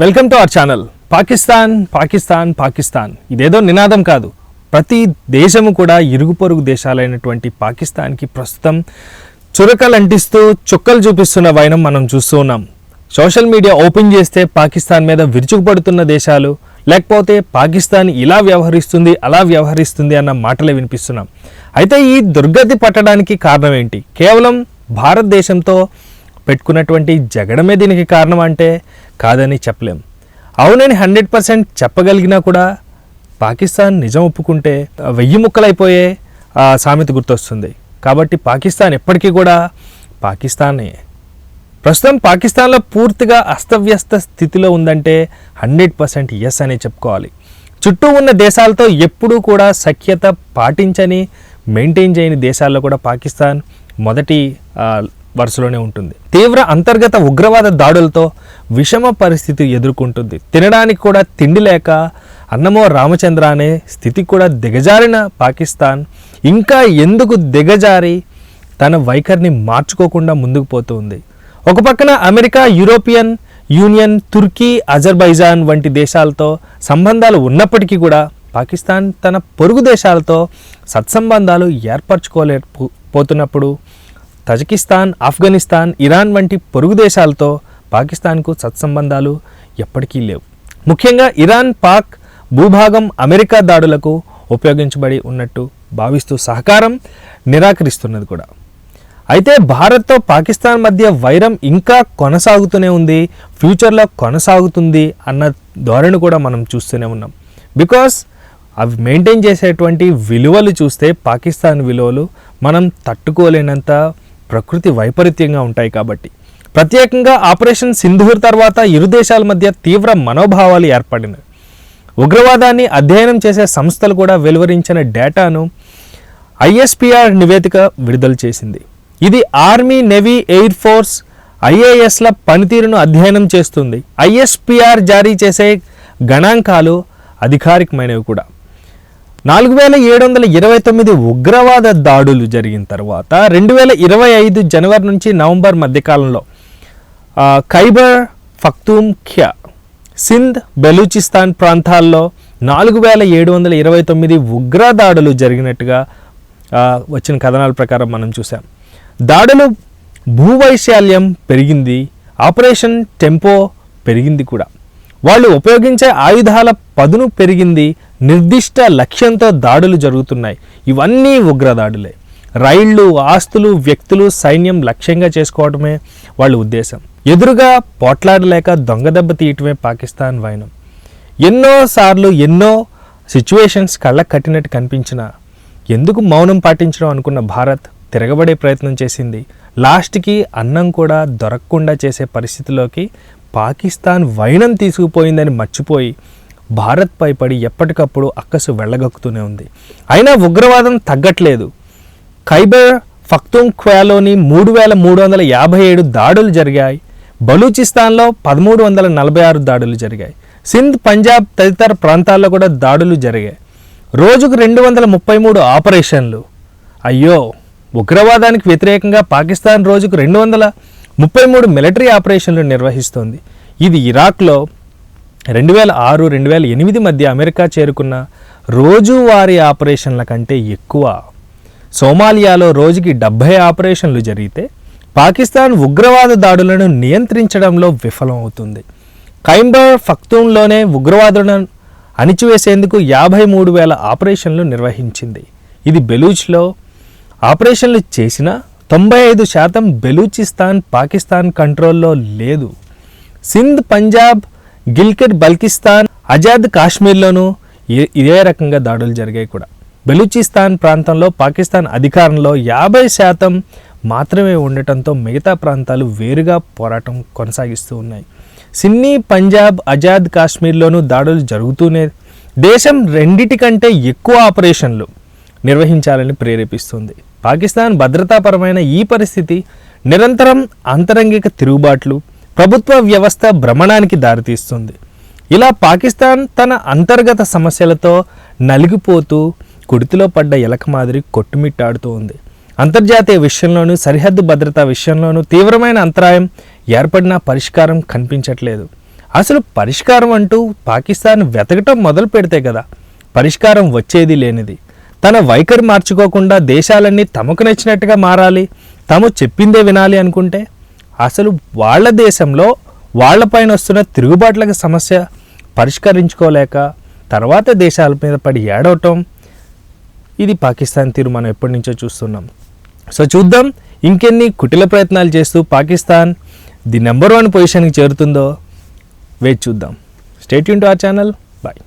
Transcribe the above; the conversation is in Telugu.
Welcome to our channel Pakistan Pakistan Pakistan. ఇదేదో నినాదం కాదు. ప్రతి దేశము కూడా ఇరుగు పొరుగు దేశాలైనటువంటి పాకిస్తాన్కి ప్రస్తుతం చురకలు అంటిస్తూ చుక్కలు చూపిస్తున్న వైనం మనం చూస్తూ ఉన్నాం. సోషల్ మీడియా ఓపెన్ చేస్తే పాకిస్తాన్ మీద విరుచుకుపడుతున్న దేశాలు లేకపోతే పాకిస్తాన్ ఇలా వ్యవహరిస్తుంది అలా వ్యవహరిస్తుంది అన్న మాటలే వినిపిస్తున్నాం. అయితే ఈ దుర్గతి పట్టడానికి కారణం ఏంటి? కేవలం భారతదేశంతో పెట్టుకున్నటువంటి జగడమే దీనికి కారణం అంటే కాదని చెప్పలేం. అవునని హండ్రెడ్ పర్సెంట్ చెప్పగలిగినా కూడా పాకిస్తాన్ నిజం ఒప్పుకుంటే వెయ్యి ముక్కలైపోయే ఆ సామెత గుర్తొస్తుంది. కాబట్టి పాకిస్తాన్ ఎప్పటికీ కూడా పాకిస్తానే. ప్రస్తుతం పాకిస్తాన్లో పూర్తిగా అస్తవ్యస్త స్థితిలో ఉందంటే హండ్రెడ్ పర్సెంట్ ఎస్ అనే చెప్పుకోవాలి. చుట్టూ ఉన్న దేశాలతో ఎప్పుడూ కూడా సఖ్యత పాటించని మెయింటైన్ చేయని దేశాల్లో కూడా పాకిస్తాన్ మొదటి వరుసలోనే ఉంటుంది. తీవ్ర అంతర్గత ఉగ్రవాద దాడులతో విషమ పరిస్థితి ఎదుర్కొంటుంది. తినడానికి కూడా తిండి లేక అన్నమో రామచంద్ర అనే స్థితికి కూడా దిగజారిన పాకిస్తాన్ ఇంకా ఎందుకు దిగజారి తన వైఖరిని మార్చుకోకుండా ముందుకు పోతుంది. ఒక పక్కన America European Union Turkey Azerbaijan వంటి దేశాలతో సంబంధాలు ఉన్నప్పటికీ కూడా పాకిస్తాన్ తన పొరుగు దేశాలతో సత్సంబంధాలు ఏర్పరచుకోలేకపోతున్నప్పుడు తజకిస్తాన్ ఆఫ్ఘనిస్తాన్ ఇరాన్ వంటి పొరుగు దేశాలతో పాకిస్తాన్కు సత్సంబంధాలు ఎప్పటికీ లేవు. ముఖ్యంగా ఇరాన్ పాక్ భూభాగం అమెరికా దాడులకు ఉపయోగించబడి ఉన్నట్టు భావిస్తూ సహకారం నిరాకరిస్తున్నది కూడా. అయితే భారత్తో పాకిస్తాన్ మధ్య వైరం ఇంకా కొనసాగుతూనే ఉంది ఫ్యూచర్లో కొనసాగుతుంది అన్న ధోరణి కూడా మనం చూస్తూనే ఉన్నాం. బికాస్ అవి మెయింటైన్ చేసేటువంటి విలువలు చూస్తే పాకిస్తాన్ విలువలు మనం తట్టుకోలేనంత ప్రకృతి వైపరీత్యంగా ఉంటాయి కాబట్టి. ప్రత్యేకంగా ఆపరేషన్ సింధూర్ తర్వాత ఇరు దేశాల మధ్య తీవ్ర మనోభావాలు ఏర్పడినాయి ఉగ్రవాదాన్ని అధ్యయనం చేసే సంస్థలు కూడా వెలువరించిన డేటాను ఐఎస్పిఆర్ నివేదిక విడుదల చేసింది. ఇది ఆర్మీ నేవీ ఎయిర్ ఫోర్స్ ఐఏఎస్ల పనితీరును అధ్యయనం చేస్తుంది. ఐఎస్పిఆర్ జారీ చేసే గణాంకాలు అధికారికమైనవి కూడా. నాలుగు వేల ఏడు వందల ఇరవై తొమ్మిది ఉగ్రవాద దాడులు జరిగిన తర్వాత రెండు వేల ఇరవై ఐదు జనవరి నుంచి నవంబర్ మధ్యకాలంలో ఖైబర్ ఫక్తూంఖ్యా సింధ్ బెలూచిస్తాన్ ప్రాంతాల్లో నాలుగు వేల ఏడు వందల ఇరవై తొమ్మిది ఉగ్ర దాడులు జరిగినట్టుగా వచ్చిన కథనాల ప్రకారం మనం చూసాం దాడులు భూవైశాల్యం పెరిగింది ఆపరేషన్ టెంపో పెరిగింది కూడా. వాళ్ళు ఉపయోగించే ఆయుధాల పదును పెరిగింది నిర్దిష్ట లక్ష్యంతో దాడులు జరుగుతున్నాయి. ఇవన్నీ ఉగ్రదాడులే. రైళ్ళు ఆస్తులు వ్యక్తులు సైన్యం లక్ష్యంగా చేసుకోవడమే వాళ్ళ ఉద్దేశం. ఎదురుగా పోట్లాడలేక దొంగ దెబ్బ తీయటమే పాకిస్తాన్ వైనం. ఎన్నోసార్లు ఎన్నో సిచ్యువేషన్స్ కళ్ళకు కట్టినట్టు కనిపించిన ఎందుకు మౌనం పాటించడం అనుకున్న భారత్ తిరగబడే ప్రయత్నం చేసింది. లాస్ట్కి అన్నం కూడా దొరకకుండా చేసే పరిస్థితిలోకి పాకిస్తాన్ వైనం తీసుకుపోయిందని మర్చిపోయి భారత్పై పడి ఎప్పటికప్పుడు అక్కసు వెళ్ళగక్కుతూనే ఉంది. అయినా ఉగ్రవాదం తగ్గట్లేదు. ఖైబర్ ఫక్తుంఖ్వాలోని మూడు వేల మూడు వందల యాభై ఏడు దాడులు జరిగాయి. బలూచిస్తాన్లో పదమూడు వందల నలభై ఆరు దాడులు జరిగాయి. సింధ్ పంజాబ్ తదితర ప్రాంతాల్లో కూడా దాడులు జరిగాయి. రోజుకు రెండు వందల ముప్పై మూడు ఆపరేషన్లు. అయ్యో! ఉగ్రవాదానికి వ్యతిరేకంగా పాకిస్తాన్ రోజుకు రెండు వందల ముప్పై మూడు మిలిటరీ ఆపరేషన్లు నిర్వహిస్తోంది. ఇది ఇరాక్లో రెండు వేల ఆరు రెండు వేల ఎనిమిది మధ్య అమెరికా చేరుకున్న రోజువారీ ఆపరేషన్ల కంటే ఎక్కువ. సోమాలియాలో రోజుకి డెబ్భై ఆపరేషన్లు జరిగితే పాకిస్తాన్ ఉగ్రవాద దాడులను నియంత్రించడంలో విఫలమవుతుంది. కైంబర్ ఖైంబర్ ఫక్తూన్లోనే ఉగ్రవాదులను అణిచివేసేందుకు యాభై మూడు వేల ఆపరేషన్లు నిర్వహించింది. ఇది బెలూచ్లో ఆపరేషన్లు చేసిన తొంభై ఐదు శాతం బెలూచిస్తాన్ పాకిస్తాన్ కంట్రోల్లో లేదు. సింధ్ పంజాబ్ గిల్కర్ బల్కిస్తాన్ ఆజాద్ కాశ్మీర్లోనూ ఇదే రకంగా దాడులు జరిగాయి కూడా. బెలూచిస్తాన్ ప్రాంతంలో పాకిస్తాన్ అధికారంలో యాభై శాతం మాత్రమే ఉండటంతో మిగతా ప్రాంతాలు వేరుగా పోరాటం కొనసాగిస్తూ ఉన్నాయి. సిన్నీ పంజాబ్ ఆజాద్ కాశ్మీర్లోనూ దాడులు జరుగుతూనే దేశం రెండిటికంటే ఎక్కువ ఆపరేషన్లు నిర్వహించాలని ప్రేరేపిస్తుంది. పాకిస్తాన్ భద్రతాపరమైన ఈ పరిస్థితి నిరంతరం అంతరంగిక తిరుగుబాట్లు ప్రభుత్వ వ్యవస్థ భ్రమణానికి దారితీస్తుంది ఇలా పాకిస్తాన్ తన అంతర్గత సమస్యలతో నలిగిపోతూ కుడితిలో పడ్డ ఎలక మాదిరి కొట్టుమిట్టాడుతూ ఉంది. అంతర్జాతీయ విషయంలోనూ సరిహద్దు భద్రత విషయంలోనూ తీవ్రమైన అంతరాయం ఏర్పడిన పరిష్కారం కనిపించట్లేదు. అసలు పరిష్కారం అంటూ పాకిస్తాన్ వెతకటం మొదలు పెడితే కదా పరిష్కారం వచ్చేది లేనిది. తన వైఖరి మార్చుకోకుండా దేశాలన్నీ తమకు నచ్చినట్టుగా మారాలి తాము చెప్పిందే వినాలి అనుకుంటే అసలు వాళ్ళ దేశంలో వాళ్ళపైన వస్తున్న తిరుగుబాట్లకు సమస్య పరిష్కరించుకోలేక తర్వాత దేశాల మీద పడి ఏడవటం ఇది పాకిస్తాన్ తీరు మనం ఎప్పటి నుంచో చూస్తున్నాం. సో చూద్దాం ఇంకెన్ని కుటిల ప్రయత్నాలు చేస్తూ పాకిస్తాన్ ది నెంబర్ వన్ పొజిషన్కి చేరుతుందో వేచి చూద్దాం. State Yoon to are channel.